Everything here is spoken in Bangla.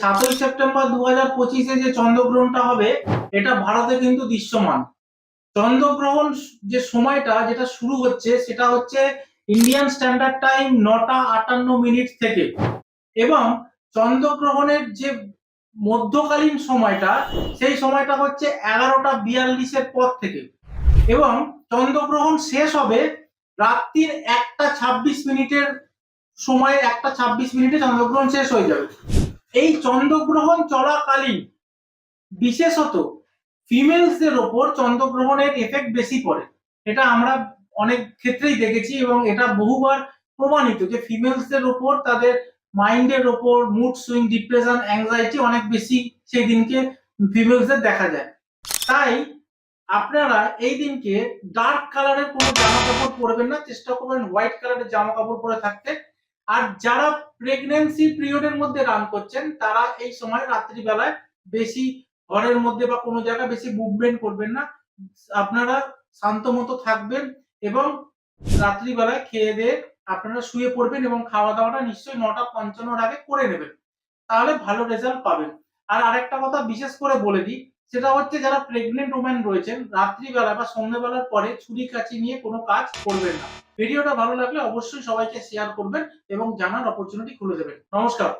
সাতই সেপ্টেম্বর দু হাজার পঁচিশে যে চন্দ্রগ্রহণটা হবে, এটা ভারতে কিন্তু দৃশ্যমান। চন্দ্রগ্রহণ যে সময়টা যেটা শুরু হচ্ছে, সেটা হচ্ছে ইন্ডিয়ান স্ট্যান্ডার্ড টাইম নটা আটান্ন মিনিট থেকে। এবং চন্দ্রগ্রহণের যে মধ্যকালীন সময়টা, সেই সময়টা হচ্ছে এগারোটা বিয়াল্লিশের পর থেকে। এবং চন্দ্রগ্রহণ শেষ হবে রাত্রির একটা ছাব্বিশ মিনিটের সময়, একটা ছাব্বিশ মিনিটে চন্দ্রগ্রহণ শেষ হয়ে যাবে। এই চন্দ্রগ্রহণ চলাকালীন, বিশেষত ফিমেলসদের ওপর চন্দ্রগ্রহণের এফেক্ট বেশি পড়ে। এটা আমরা অনেক ক্ষেত্রেই দেখেছি এবং এটা বহুবার প্রমাণিত যে ফিমেলসদের ওপর তাদের মাইন্ডের ওপর মুড সুইং ডিপ্রেশন অ্যাংজাইটি অনেক বেশি সেই দিনকে ফিমেলসদের দেখা যায়। তাই আপনারা এই দিনকে ডার্ক কালারের কোনো জামা কাপড় পরবেন না, চেষ্টা করবেন হোয়াইট কালারের জামা কাপড় পরে থাকতে। আর যারা প্রেগনেন্সি পিরিয়ডের মধ্যে রান করছেন, তারা এই সময় রাত্রিবেলায় বেশি ঘরের মধ্যে বা কোনো জায়গায় বেশি মুভমেন্ট করবেন না। আপনারা শান্ত মতো থাকবেন এবং রাত্রিবেলায় খেয়ে দিয়ে আপনারা শুয়ে পড়বেন এবং খাওয়া দাওয়াটা নিশ্চয়ই নটা পঞ্চান্নর আগে করে নেবেন। তাহলে ভালো রেজাল্ট পাবেন। আর আরেকটা কথা বিশেষ করে বলে দিই সেটা হচ্ছে যারা প্রেগনেন্ট ওমেন রয়েছেন, রাত্রিবেলা বা সন্ধ্যেবেলার পরে ছুরি কাচি নিয়ে কোনো কাজ করবেন না। ভিডিওটা ভালো লাগলে অবশ্যই সবাইকে শেয়ার করবেন এবং জানার অপরচুনিটি খুলে দেবেন। নমস্কার।